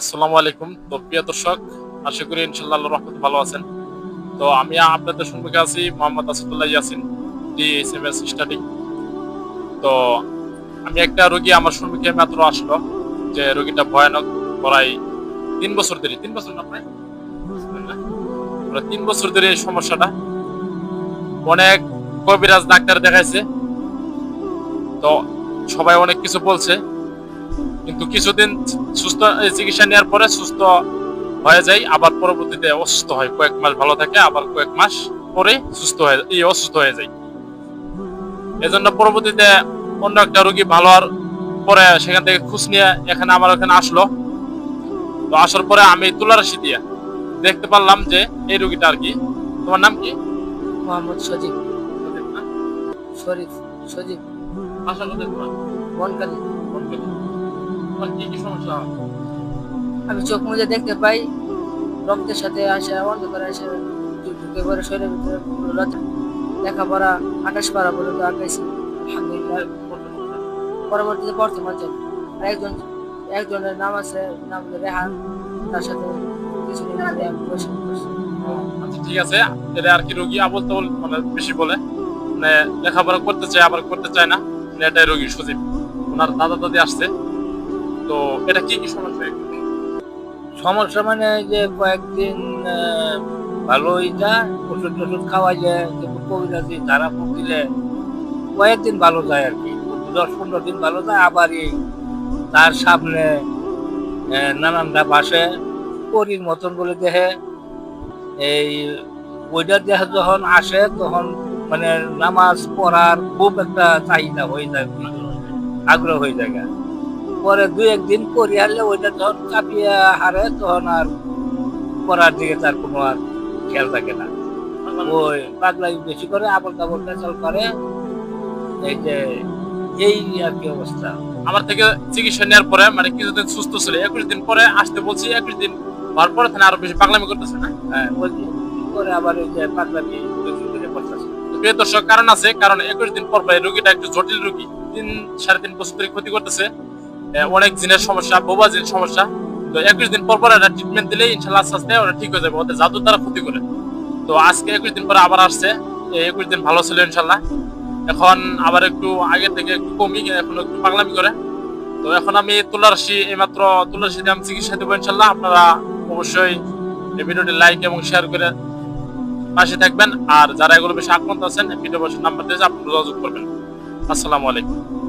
আসসালামু আলাইকুম। তো প্রিয় দর্শক, আশা করি ইনশাল্লাহ রহমতে ভালো আছেন। তো আমি আপনাদের সম্মুখে আছি Mohammad Asadullah Yasin D S M S study তো আমি একটা রোগী আমার সম্মুখে মাত্র আসলো যে রোগীটা ভয়ানক, প্রায় তিন বছর ধরে, তিন বছর না প্রায় তিন বছর ধরে এই সমস্যাটা। অনেক কবিরাজ ডাক্তার দেখাইছে। তো সবাই অনেক কিছু বলছে। কিন্তু কিছুদিন সুস্থ চিকিৎসা নেওয়ার পরে সুস্থ হয়ে যায় আবার পরবর্তীতে অসুস্থ হয়। কয়েক মাস ভালো থাকে আবার কয়েক মাস পরে সুস্থ হয়ে এই অসুস্থ হয়ে যায়। এজন্য পরবর্তীতে অন্য একটা রোগী ভালো হওয়ার পরে সেখান থেকে খুশ নিয়ে এখানে আমার ওখানে আসলো। তো আসার পরে আমি তুলারাশি দিয়ে দেখতে পারলাম যে এই রোগীটা আর কি। তোমার নাম কি? মোহাম্মদ সজীব। শরীফ সজীব। করতে তোমার? বনকালী। তোমার কি কি সমস্যা? আমি চোখ মুজে দেখতে পাই রক্তের সাথে আসে অন্ধকার আসে ঢুকে পড়ে শরীরের ভিতরে লেখাপড়া আঠাশ পারা পর্যন্ত আঁকাইছি আলহামদুলিল্লাহ পরবর্তীতে পড়তে মন আর একজন একজনের নাম আছে নাম রেহান। তার সাথে কিছুদিন আগে আমি পরিশ্রম আচ্ছা ঠিক আছে। এটা আর কি রোগী আবল তাবল মানে বেশি বলে। মানে লেখাপড়া করতে চায় আবার করতে চায় না। মানে এটাই রোগী সুদীপ ওনার দাদা দাদি আসছে। তো এটা কি কি সমস্যা? সমস্যা মানে যে কয়েকদিন ভালোই যায় ওষুধ টষুধ খাওয়াইলে যায় কবিরাজি ধারা ফুক দিলে কয়েকদিন ভালো যায় আর কি। দশ পনেরো দিন ভালো যায়, আবার এই তার সামনে নানানটা বাসে পরির মতন বলে দেখে এই ওইটা দেখে যখন আসে, তখন মানে নামাজ পড়ার খুব একটা চাহিদা হয়ে যায়, আগ্রহ হয়ে যায় পরে দুই একদিন পরি হারলে ওইটা যখন কাঁপিয়ে হারে তখন আর পড়ার দিকে তার কোনো আর খেয়াল থাকে না। ওই পাগলাই বেশি করে আবল তাবল পেঁচাল করে। এই যে এই আর কি অবস্থা। আমার থেকে চিকিৎসা নেওয়ার পরে মানে কিছুদিন সুস্থ ছিল একুশ দিন পরে আসতে বলছি একুশ দিন হওয়ার পরে তাহলে আরও বেশি পাগলামি করতেছে না? হ্যাঁ পরে আবার ওই যে পাগলামি করতেছে। প্রিয় দর্শক কারণ আছে কারণ একুশ দিন পর রোগীটা একটু জটিল রোগী তিন সাড়ে তিন বছর ধরে ক্ষতি করতেছে। অনেক জিনের সমস্যা, বোবা জিন সমস্যা। তো একুশ দিন পর পর একটা ট্রিটমেন্ট দিলে ইনশাল্লাহ আস্তে আস্তে ওটা ঠিক হয়ে যাবে, ওদের জাদুর দ্বারা ক্ষতি করে। তো আজকে একুশ দিন পরে আবার আসছে একুশ দিন ভালো ছিল ইনশাল্লাহ। এখন আবার একটু আগে থেকে একটু কমই, এখন একটু পাগলামি করে। তো এখন আমি তুলারাশি এইমাত্র তুলারাশি দিয়ে আমি চিকিৎসা দেবো ইনশাল্লাহ। আপনারা অবশ্যই এই ভিডিওটি লাইক এবং শেয়ার করে পাশে থাকবেন। আর যারা এগুলো বেশি আক্রান্ত আছেন ভিডিও বসে নাম্বার দিয়ে আপনারা যোগাযোগ করবেন। আসসালামু আলাইকুম।